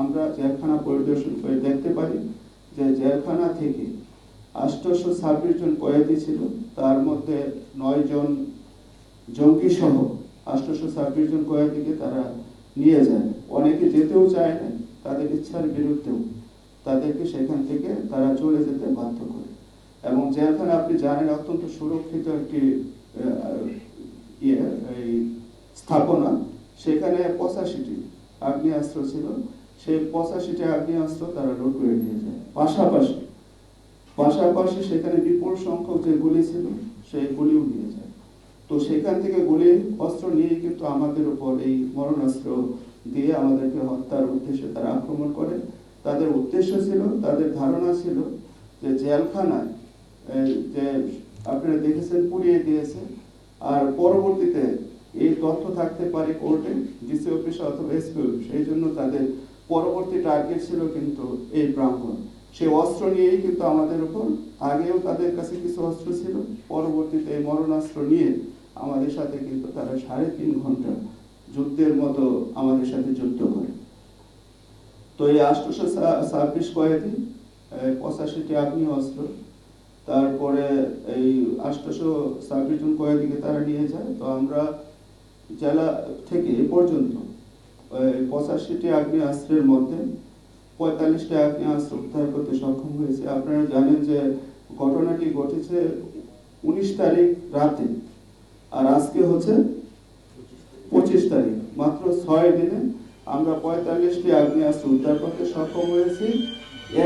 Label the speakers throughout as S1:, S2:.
S1: আমরা জেলখানা পরিদর্শন করে দেখতে পারি যে জেলখানা থেকে আষ্টশো ছাব্বিশ জন কয়েদি ছিল, তার মধ্যে নয় জন জঙ্গি সহ আষ্টশো ছাব্বিশ জন কয়েদিকে তারা নিয়ে যায়। অনেকে যেতেও চায় না, তাদের ইচ্ছার বিরুদ্ধেও তাদেরকে সেখান থেকে তারা চলে যেতে বাধ্য করে। এবং জেলখানা আপনি জানেন, অত্যন্ত সুরক্ষিত একটি ইয়ে স্থাপনা। সেখানে পঁচাশিটি আগ্নেয়াস্ত্র ছিল। সেই পঁচাশিটি আগ্নেয়াস্ত্র তারা লুট করে নিয়ে যায়। পাশাপাশি পাশাপাশি সেখানে বিপুল সংখ্যক যে গুলি ছিল, সেই গুলিও নিয়ে যায়। তো সেখান থেকে গুলি, অস্ত্র নিয়ে কিন্তু আমাদের উপর এই মরণাস্ত্র দিয়ে আমাদেরকে হত্যার উদ্দেশ্যে তারা আক্রমণ করে। তাদের উদ্দেশ্য ছিল, তাদের ধারণা ছিল যে জেলখানায় যে আপনারা দেখেছেন, পুড়িয়ে দিয়েছে। আর পরবর্তীতে এই তথ্য থাকতে পারে কোর্টে, ডিসি অফিসে অথবা এসপি সেই জন্য তাদের পরবর্তী টার্গেট ছিল কিন্তু এই প্রাঙ্গণ সেই অস্ত্র নিয়েই কিন্তু আমাদের উপর আগেও তাদের কাছে কিছু অস্ত্র ছিল, পরবর্তীতে এই মরণাস্ত্র নিয়ে আমাদের সাথে কিন্তু তারা সাড়ে তিন ঘণ্টা যুদ্ধের মতো আমাদের সাথে যুদ্ধ করে। তো এই আষ্টশো ছাব্বিশ কয়েদি পঁচাশিটি আগ্নেয় অস্ত্র তারপরে এই আষ্টশো ছাব্বিশ জন কয়েদিকে তারা নিয়ে যায়। তো আমরা জেলা থেকে এ পর্যন্ত পঁচাশিটি আগ্নেয়াস্ত্রের মধ্যে পঁয়তাল্লিশটি আগ্নেয়াস্ত্র উদ্ধার করতে সক্ষম হয়েছে। আপনারা জানেন যে ঘটনাটি ঘটেছে উনিশ তারিখ রাতে আর আজকে হচ্ছে পঁচিশ তারিখ, মাত্র ছয় দিনে আমরা পঁয়তাল্লিশটি আগ্নেয়াস্ত্র উদ্ধার করতে সক্ষম হয়েছি।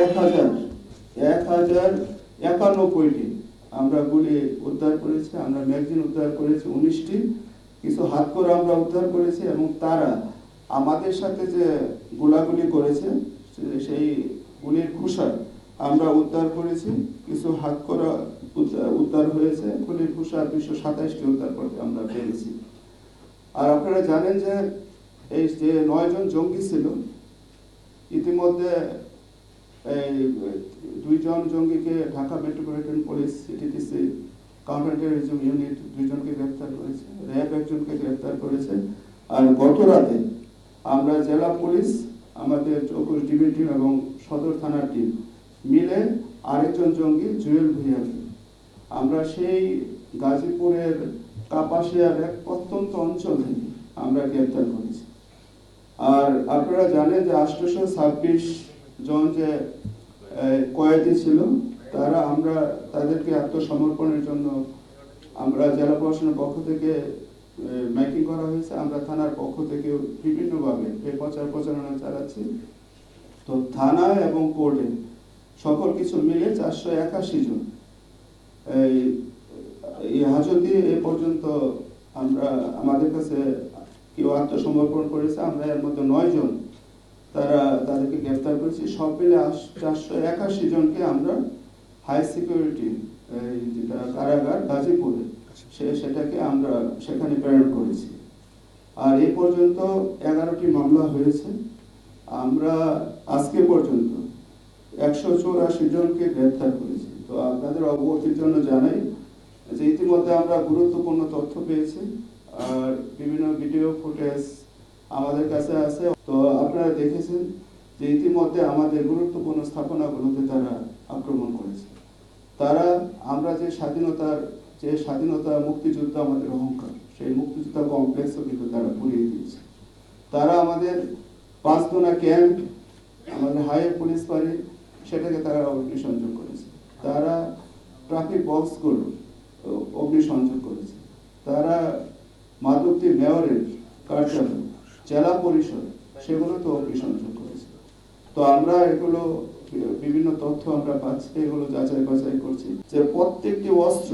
S1: এক হাজার এক হাজার একানব্বইটি আমরা গুলি উদ্ধার করেছি, আমরা ম্যাগজিন উদ্ধার করেছি, উনিশটি। কিছু হাত করে আমরা উদ্ধার করেছি এবং তারা আমাদের সাথে যে গোলাগুলি করেছে সেই গুলির খুশার আমরা উদ্ধার করেছি। কিছু হাত করা উদ্ধার- হয়েছে। গুলির খুশার দুশো সাতাইশটি উদ্ধার করতে আমরা পেরেছি। আর আপনারা জানেন যে এই যে নয়জন জঙ্গি ছিল, ইতিমধ্যে এই দুইজন জঙ্গিকে Dhaka metropolitan police CTTC counter unit দুইজনকে গ্রেফতার করেছে। র্যাব একজনকে গ্রেফতার করেছে। আর গত রাতে আমরা জেলা পুলিশ, আমাদের চৌকুশ ডিবি টিম এবং সদর থানার টিম মিলে আরেকজন জঙ্গি জুয়েল ভুইয়াকে আমরা সেই গাজীপুরের কাপাসিয়ার এক প্রত্যন্ত অঞ্চল থেকে আমরা গ্রেপ্তার করেছি। আর আপনারা জানেন যে আঠারোশো ছাব্বিশ জন যে কয়েদি ছিল, তারা আমরা তাদেরকে আত্মসমর্পণের জন্য আমরা জেলা প্রশাসনের পক্ষ থেকে মাইকিং করা হয়েছে। আমরা থানার পক্ষ থেকে বিভিন্নভাবে প্রচার প্রচারণা চালাচ্ছি। তো থানা এবং কোর্টে সকল কিছু মিলে চারশো একাশি জন। এই হাজতে এ পর্যন্ত আমরা, আমাদের কাছে কেউ আত্মসমর্পণ করেছে। আমরা এর মধ্যে নয় জন তারা, তাদেরকে গ্রেফতার করেছি। সব মিলে চারশো একাশি জনকে আমরা হাই সিকিউরিটি যেটা কারাগার, গাজীপুরে সে সেটাকে আমরা সেখানে প্রেরণ করেছি। আর এ পর্যন্ত এগারোটি মামলা হয়েছে। আমরা আজকে পর্যন্ত একশো চৌরাশি জনকে গ্রেফতার করেছি। তো আপনাদের অবগতির জন্য জানাই যে ইতিমধ্যে আমরা গুরুত্বপূর্ণ তথ্য পেয়েছি। আর বিভিন্ন ভিডিও ফুটেজ আমাদের কাছে আছে। তো আপনারা দেখেছেন যে ইতিমধ্যে আমাদের গুরুত্বপূর্ণ স্থাপনাগুলোতে তারা আক্রমণ করেছে। তারা, আমরা যে স্বাধীনতার যে স্বাধীনতা মুক্তিযুদ্ধ আমাদের অহংকার, সেই মুক্তিযোদ্ধা কমপ্লেক্সও কিন্তু তারা পুড়িয়ে দিয়েছে। তারা আমাদের পাঁচদোনা ক্যাম্প আমাদের হাইওয়ে পুলিশ বাড়ি, সেটাকে তারা অগ্নিসংযোগ করেছে। তারা ট্রাফিক বক্সগুলো অগ্নিসংযোগ করেছে। তারা মাধবদী মেয়রের কার্যালয়, জেলা পরিষদ সেগুলো তো অগ্নিসংযোগ করেছে। তো আমরা এগুলো, বিভিন্ন তথ্য আমরা পাচ্ছি, এগুলো যাচাই বাছাই করছি যে প্রত্যেকটি অস্ত্র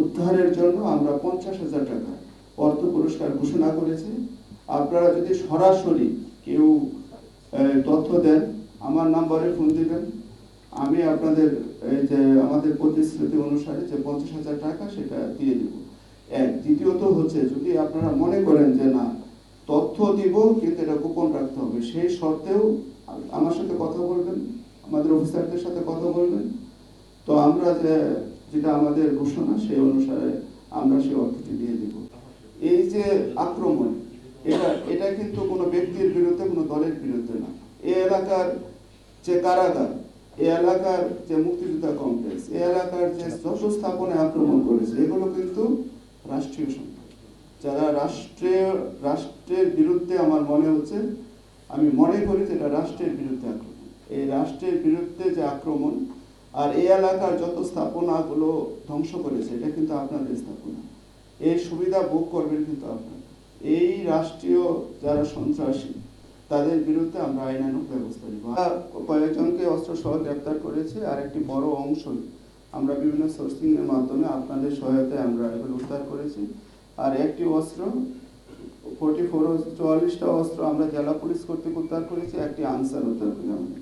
S1: উদ্ধারের জন্য আমরা পঞ্চাশ হাজার টাকা অর্থ পুরস্কার ঘোষণা করেছি। আপনারা যদি সরাসরি কেউ তথ্য দেন, আমার নাম্বারে ফোন দিবেন। আমি আপনাদের এই যে আমাদের প্রতিশ্রুতি অনুসারে যে পঞ্চাশ হাজার টাকা সেটা দিয়ে দিব। এক, দ্বিতীয়ত হচ্ছে যদি আপনারা মনে করেন যে না, তথ্য দিব কিন্তু এটা গোপন রাখতে হবে, সেই শর্তেও আমার সাথে কথা বলবেন, আমাদের অফিসারদের সাথে কথা বলবেন। তো আমরা যে যেটা আমাদের ঘোষণা, সেই অনুসারে আমরা সেই অর্থটি দিয়ে দিব। এই যে আক্রমণ, এটা এটা কিন্তু কোনো ব্যক্তির বিরুদ্ধে, কোনো দলের বিরুদ্ধে না। এলাকার যে কারাগার এই এলাকার যে মুক্তিযোদ্ধা কমপ্লেক্স, এ এলাকার যে যত স্থাপনায় আক্রমণ করেছে, এগুলো কিন্তু রাষ্ট্রীয় সম্পদ যারা রাষ্ট্রীয় রাষ্ট্রের বিরুদ্ধে আমার মনে হচ্ছে, আমি মনে করি যে এটা রাষ্ট্রের বিরুদ্ধে আক্রমণ। এই রাষ্ট্রের বিরুদ্ধে যে আক্রমণ আর এই এলাকার যত স্থাপনাগুলো ধ্বংস করেছে, এটা কিন্তু আপনাদের স্থাপনা। এই সুবিধা ভোগ করবেন কিন্তু আপনারা। এই রাষ্ট্রীয় যারা সন্ত্রাসী, তাদের বিরুদ্ধে আমরা আইনানুক ব্যবস্থা নিব। কয়েকজনকে অস্ত্র সহ গ্রেপ্তার করেছি আর একটি বড় অংশ আমরা বিভিন্ন সোর্সিং এর মাধ্যমে আপনাদের সহায়তায় আমরা এগুলো উদ্ধার করেছি। আর একটি অস্ত্র, ফোর্টি ফোর, চুয়াল্লিশটা অস্ত্র আমরা জেলা পুলিশ কর্তৃক উদ্ধার করেছি, একটি আনসার উদ্ধার করি আমরা